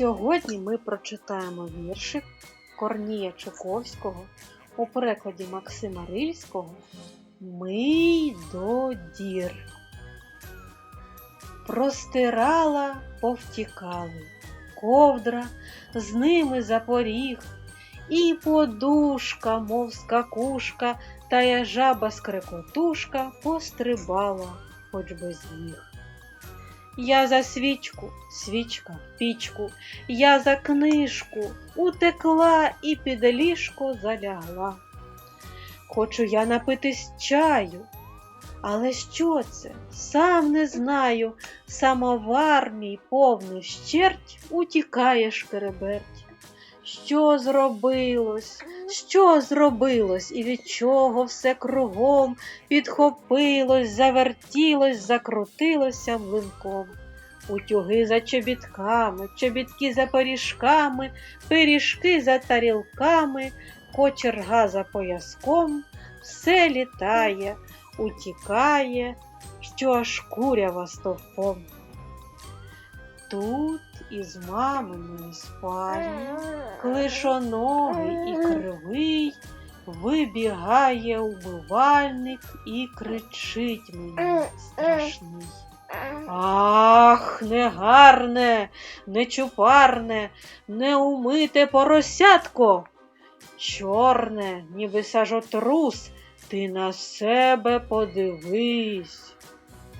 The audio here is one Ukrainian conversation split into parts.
Сьогодні ми прочитаємо віршик Корнія Чуковського у перекладі Максима Рильського Мий до дір. Простирала, повтікали, ковдра, з ними запоріг, і подушка, мов скакушка, та я жаба скрекотушка пострибала, хоч без ніг. Я за свічку, свічка пічку, я за книжку утекла і під ліжко залягла. Хочу я напитись чаю, але що це? Сам не знаю. Самовар мій повний щерть утікає шкереберть. Що зробилось? Що зробилось, і від чого все кругом підхопилось, завертілось, закрутилося млинком. Утюги за чобітками, чобітки за пиріжками, пиріжки за тарілками, кочерга за пояском, все літає, утікає, що аж курява стовпом. Тут із маминої спальні клишоногий і кривий вибігає умивальник і кричить мені страшний. Ах, негарне, нечупарне, неумите поросятко. Чорне, ніби сажотрус, ти на себе подивись.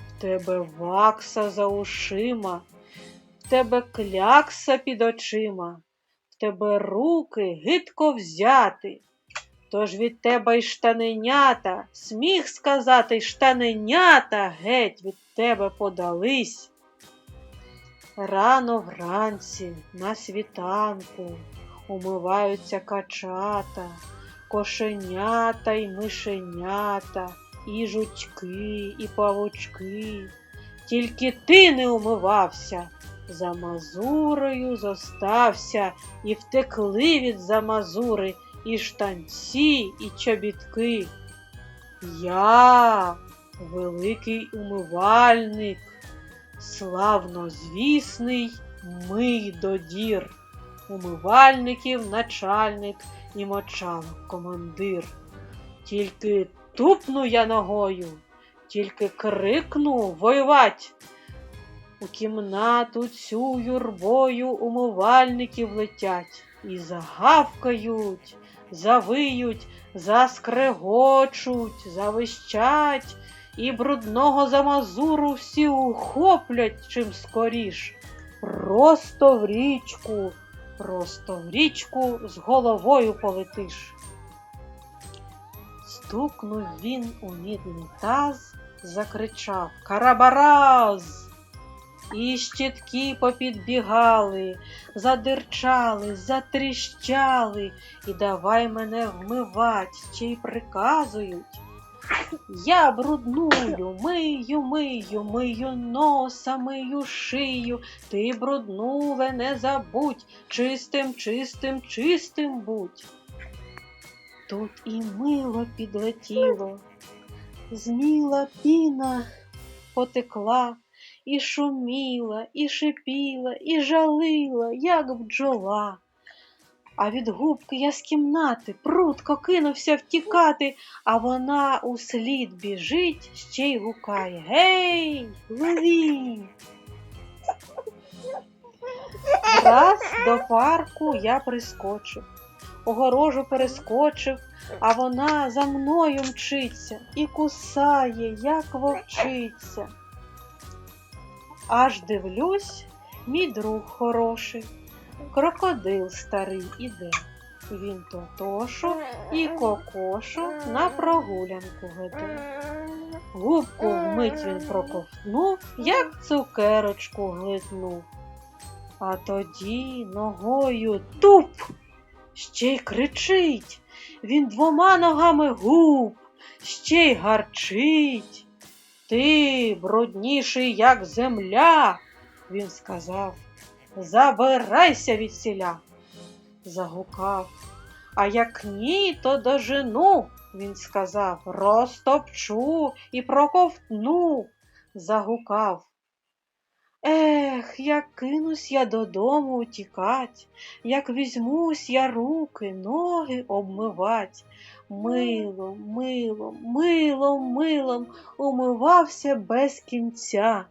В тебе вакса за ушима, тебе клякса під очима, в тебе руки гидко взяти. Тож від тебе й штаненята, сміх сказати, штаненята геть від тебе подались. Рано вранці, на світанку, умиваються качата, кошенята й мишенята, і жучки, і павучки. Тільки ти не умивався, за мазурою зостався, і втекли від замазури і штанці, і чобітки. Я великий умивальник, славнозвісний мий до дір, умивальників начальник і мочалок командир. Тільки тупну я ногою, тільки крикну воювать. У кімнату цю юрбою умивальників летять і загавкають, завиють, заскрегочуть, завищать, і брудного замазуру всі ухоплять чим скоріш. Просто в річку, просто в річку з головою полетиш. Стукнув він у мідний таз, закричав Карабараз! І щитки попідбігали, задирчали, затріщали, і давай мене вмивать, ще й приказують. Я брудную, мию, мию, мию носа, мию шию, ти бруднуле не забудь, чистим, чистим, чистим будь. Тут і мило підлетіло, зміла піна потекла, і шуміла, і шипіла, і жалила, як бджола. А від губки я з кімнати прутко кинувся втікати, а вона услід біжить, ще й гукає Гей, лові! Раз до парку я прискочив, огорожу перескочив, а вона за мною мчиться і кусає, як вовчиця. Аж дивлюсь, мій друг хороший, крокодил старий іде. Він Тотошу і кокошу на прогулянку веде. Губку вмить він проковтнув, як цукерочку глитнув. А тоді ногою туп ще й кричить. Він двома ногами губ, ще й гарчить. Ти брудніший, як земля, він сказав. Забирайся від сіля. Загукав. А як ні, то дожену, він сказав, розтопчу і проковтну, загукав. Ех, як кинусь я додому утікать, як візьмусь я руки, ноги обмивать. Милом, милом, милом, милом умивався без кінця,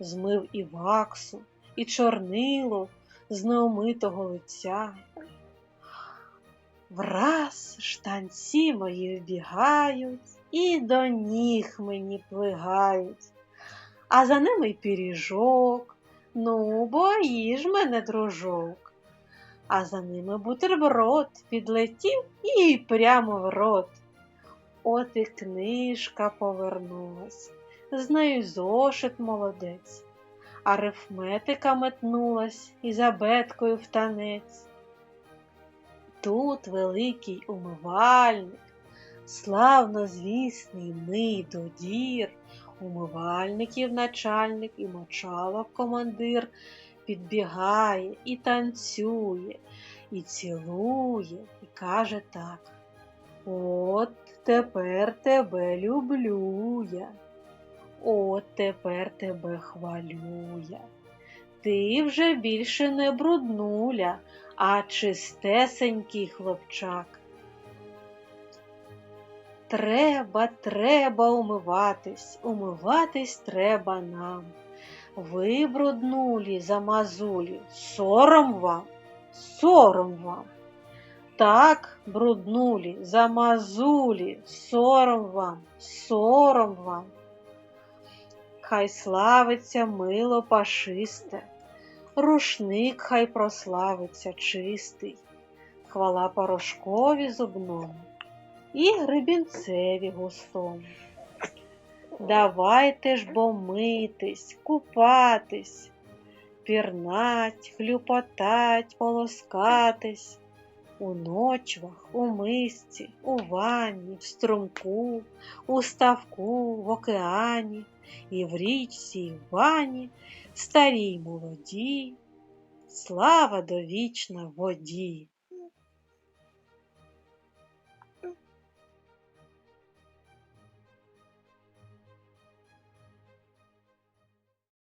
змив і ваксу, і чорнило з неомитого лиця. Враз штанці мої вбігають і до ніг мені плигають, а за ними й пиріжок, ну, бо їж мене, дружок. А за ними бутерброд підлетів і прямо в рот. От і книжка повернулась, з нею зошит молодець, арифметика метнулась і за беткою в танець. Тут великий умивальник, славнозвісний мий додір, умивальників начальник і мочалов командир підбігає і танцює, і цілує, і каже так. От тепер тебе люблю я, от тепер тебе хвалю я. Ти вже більше не бруднуля, а чистесенький хлопчак. Треба, треба умиватись, умиватись треба нам. Ви, бруднулі, замазулі, сором вам, сором вам. Так, бруднулі, замазулі, сором вам, сором вам. Хай славиться мило пашисте, рушник хай прославиться чистий, хвала порошкові зубному і гребінцеві густому. Давайте ж бо митись, купатись, пірнать, хлюпотать, полоскатись у ночвах, у мисці, у ванні, в струмку, у ставку, в океані, і в річці, і в бані, старій молодій, слава довічна воді.